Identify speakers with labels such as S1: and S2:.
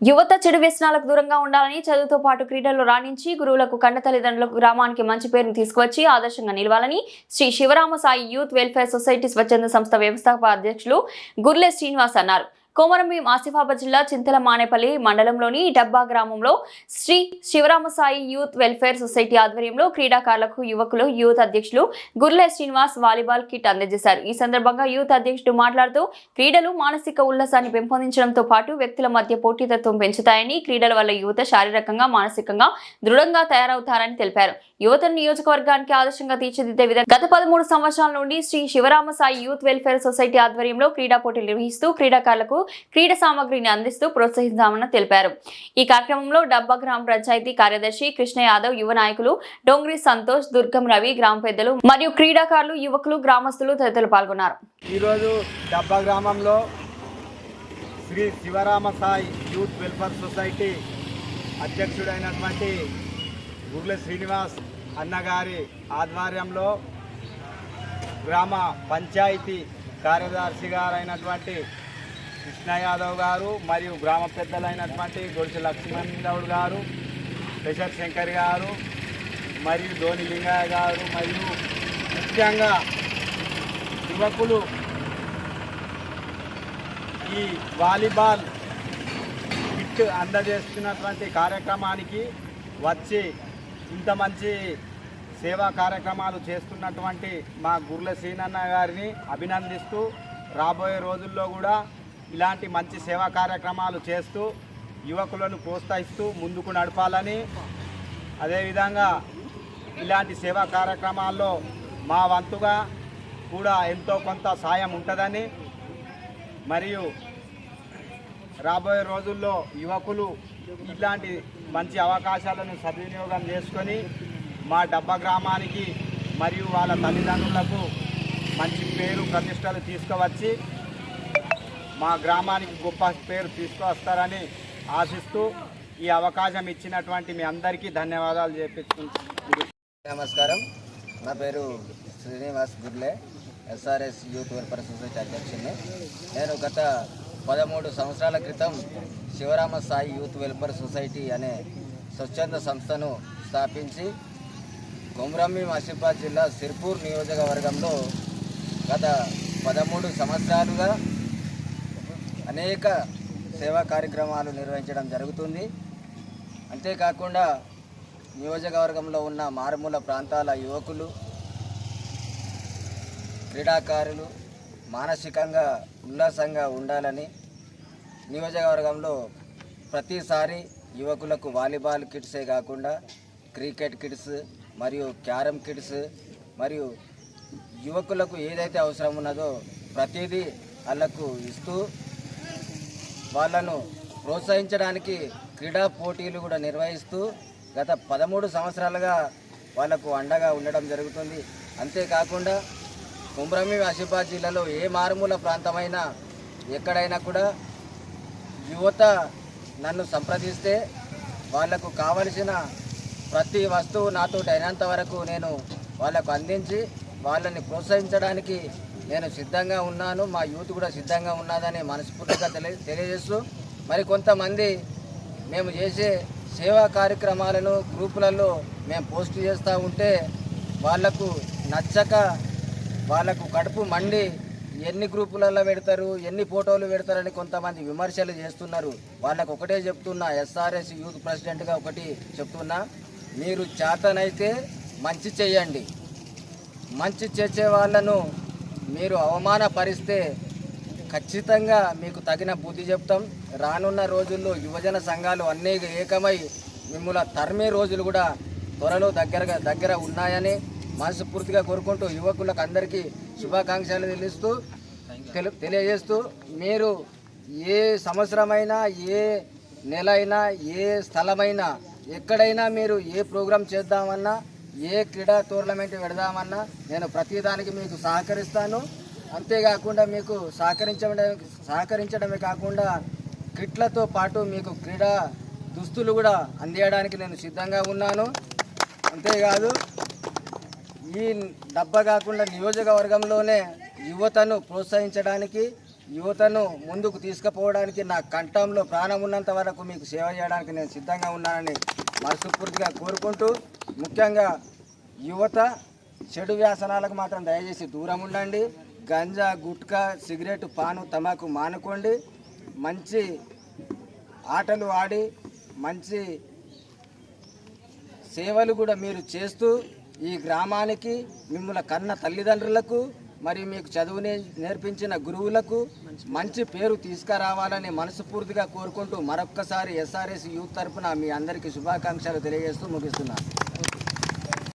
S1: యువత చెడు వ్యసనాలకు దూరంగా ఉండాలని చదువుతో పాటు క్రీడల్లో రాణించి గురువులకు కన్న తల్లిదండ్రులకు గ్రామానికి మంచి పేరును తీసుకువచ్చి ఆదర్శంగా నిలవాలని Sri Sivarama Sai youth welfare society స్వచ్ఛంద సంస్థ వ్యవస్థాపక అధ్యక్షులు గుర్లే శ్రీనివాస్ అన్నారు. కోమరంభీం ఆసిఫాబాద్ జిల్లా చింతల మానేపల్లి మండలంలోని డబ్బా గ్రామంలో Sri Sivaramasai youth welfare society ఆధ్వర్యంలో క్రీడాకారులకు యువకులు యూత్ అధ్యక్షులు గుర్లే శ్రీనివాస్ వాలీబాల్ కిట్ అందజేశారు. ఈ సందర్భంగా యూత్ అధ్యక్షుడు మాట్లాడుతూ క్రీడలు మానసిక ఉల్లాసాన్ని పెంపొందించడంతో పాటు వ్యక్తుల మధ్య పోటీతత్వం పెంచుతాయని క్రీడల వల్ల యువత శారీరకంగా మానసికంగా దృఢంగా తయారవుతారని తెలిపారు. యువతను నియోజకవర్గానికి ఆదర్శంగా తీర్చిదిద్దే విధంగా గత పదమూడు సంవత్సరాల నుండి Sri Sivaramasai youth welfare society ఆధ్వర్యంలో క్రీడా పోటీలు నిర్వహిస్తూ క్రీడాకారులకు క్రీడా సామగ్రిని అందిస్తూ ప్రోత్సహిస్తామని తెలిపారు. ఈ కార్యక్రమంలో డబ్బా గ్రామ పంచాయతీ కార్యదర్శి కృష్ణ యాదవ్ యువ నాయకులు డోంగ్రి సంతోష్ దుర్గం రవి గ్రామ పెద్దలు మరియు క్రీడాకారులు యువకులు గ్రామస్తులు తదితరులు పాల్గొన్నారు.
S2: ఈరోజు డబ్బా గ్రామంలో Shri Sivarama Sai youth welfare society అధ్యక్షుడైనటువంటి Gurla Srinivas అన్నగారి ఆధ్వర్యంలో గ్రామ పంచాయతీ కార్యదర్శి గారైనటువంటి కృష్ణ యాదవ్ గారు మరియు గ్రామ పెద్దలైనటువంటి గొడిచి లక్ష్మణ్ గౌడ్ గారు పెషర్ శంకర్ గారు మరియు ధోని లింగయ్య గారు మరియు ముఖ్యంగా యువకులు ఈ వాలీబాల్ కిట్ అందజేస్తున్నటువంటి కార్యక్రమానికి వచ్చి ఇంత మంచి సేవా కార్యక్రమాలు చేస్తున్నటువంటి మా గుర్ల శ్రీనన్న గారిని అభినందిస్తూ రాబోయే రోజుల్లో కూడా ఇలాంటి మంచి సేవా కార్యక్రమాలు చేస్తూ యువకులను ప్రోత్సహిస్తూ ముందుకు నడపాలని. అదేవిధంగా ఇలాంటి సేవా కార్యక్రమాల్లో మా వంతుగా కూడా ఎంతో కొంత సాయం ఉంటుందని. మరియు రాబోయే రోజుల్లో యువకులు ఇలాంటి మంచి అవకాశాలను సద్వినియోగం చేసుకొని మా డబ్బా గ్రామానికి మరియు వాళ్ళ తల్లిదండ్రులకు మంచి పేరు ప్రతిష్టలు తీసుకువచ్చి మా గ్రామానికి గొప్ప పేరు తీసుకువస్తారని ఆశిస్తూ ఈ అవకాశం ఇచ్చినటువంటి మీ అందరికీ ధన్యవాదాలు చేపించుకుంటున్నాను.
S3: నమస్కారం. నా పేరు Srinivas Gurle SRS youth welfare society అధ్యక్షుడిని నేను గత పదమూడు సంవత్సరాల క్రితం Sivarama Sai youth welfare society అనే స్వచ్ఛంద సంస్థను స్థాపించి కొమరమ్మి ఆసిఫాబాద్ జిల్లా సిర్పూర్ నియోజకవర్గంలో గత పదమూడు సంవత్సరాలుగా అనేక సేవా కార్యక్రమాలు నిర్వహించడం జరుగుతుంది. అంతేకాకుండా నియోజకవర్గంలో ఉన్న మారుమూల ప్రాంతాల యువకులు క్రీడాకారులు మానసికంగా ఉల్లాసంగా ఉండాలని నియోజకవర్గంలో ప్రతిసారి యువకులకు వాలీబాల్ కిట్సే కాకుండా క్రికెట్ కిట్స్ మరియు క్యారమ్ కిట్స్ మరియు యువకులకు ఏదైతే అవసరం ఉన్నదో ప్రతిదీ వాళ్ళకు ఇస్తూ వాళ్ళను ప్రోత్సహించడానికి క్రీడా పోటీలు కూడా నిర్వహిస్తూ గత పదమూడు సంవత్సరాలుగా వాళ్ళకు అండగా ఉండడం జరుగుతుంది. అంతేకాకుండా కుమ్రమి ఆసిఫాబాద్ జిల్లాలో ఏ మారుమూల ప్రాంతమైనా ఎక్కడైనా కూడా యువత నన్ను సంప్రదిస్తే వాళ్ళకు కావలసిన ప్రతి వస్తువు నాతో అయినంత వరకు నేను వాళ్ళకు అందించి వాళ్ళని ప్రోత్సహించడానికి నేను సిద్ధంగా ఉన్నాను మా యూత్ కూడా సిద్ధంగా ఉన్నదని మనస్ఫూర్తిగా తెలియ తెలియజేస్తూ మరి కొంతమంది మేము చేసే సేవా కార్యక్రమాలను గ్రూపులలో మేము పోస్ట్ చేస్తూ ఉంటే వాళ్ళకు నచ్చక వాళ్ళకు కడుపు మండి ఎన్ని గ్రూపులలో పెడతారు ఎన్ని ఫోటోలు పెడతారని కొంతమంది విమర్శలు చేస్తున్నారు. వాళ్ళకు ఒకటే చెప్తున్నా ఎస్ఆర్ఎస్ యూత్ ప్రెసిడెంట్గా ఒకటి చెప్తున్నా మీరు చేతనైతే మంచి చేయండి. మంచి చేసే వాళ్ళను మీరు అవమానపరిస్తే ఖచ్చితంగా మీకు తగిన బుద్ధి చెప్తాం. రానున్న రోజుల్లో యువజన సంఘాలు అన్నీ ఏకమై మిమ్మల్ని తరిమే రోజులు కూడా త్వరలో దగ్గరగా దగ్గర ఉన్నాయని మనస్ఫూర్తిగా కోరుకుంటూ యువకులకు అందరికీ శుభాకాంక్షలు తెలుస్తూ తెలియజేస్తూ మీరు ఏ సంవత్సరమైనా ఏ నెల అయినా ఏ స్థలమైనా ఎక్కడైనా మీరు ఏ ప్రోగ్రాం చేద్దామన్నా ఏ క్రీడా టోర్నమెంట్ పెడదామన్నా నేను ప్రతిదానికి మీకు సహకరిస్తాను. అంతేకాకుండా మీకు సహకరించడమే సహకరించడమే కాకుండా కిట్లతో పాటు మీకు క్రీడా దుస్తులు కూడా అందియడానికి నేను సిద్ధంగా ఉన్నాను. అంతేకాదు ఈ డబ్బా కాకుండా నియోజకవర్గంలోనే యువతను ప్రోత్సహించడానికి యువతను ముందుకు తీసుకుపోవడానికి నా కంఠంలో ప్రాణం ఉన్నంత వరకు మీకు సేవ చేయడానికి నేను సిద్ధంగా ఉన్నానని మనస్ఫూర్తిగా కోరుకుంటూ ముఖ్యంగా యువత చెడు వ్యాసనాలకు మాత్రం దయచేసి దూరం ఉండండి. గంజా గుట్కా సిగరెట్ పాను తమాకు మానుకోండి. మంచి ఆటలు ఆడి మంచి సేవలు కూడా మీరు చేస్తూ ఈ గ్రామానికి మిమ్మల్ని కన్న తల్లిదండ్రులకు మరియు మీకు చదువుని నేర్పించిన గురువులకు మంచి పేరు తీసుకురావాలని మనస్ఫూర్తిగా కోరుకుంటూ మరొక్కసారి ఎస్ఆర్ఎస్ యూత్ తరపున మీ అందరికీ శుభాకాంక్షలు తెలియజేస్తూ ముగిస్తున్నాను.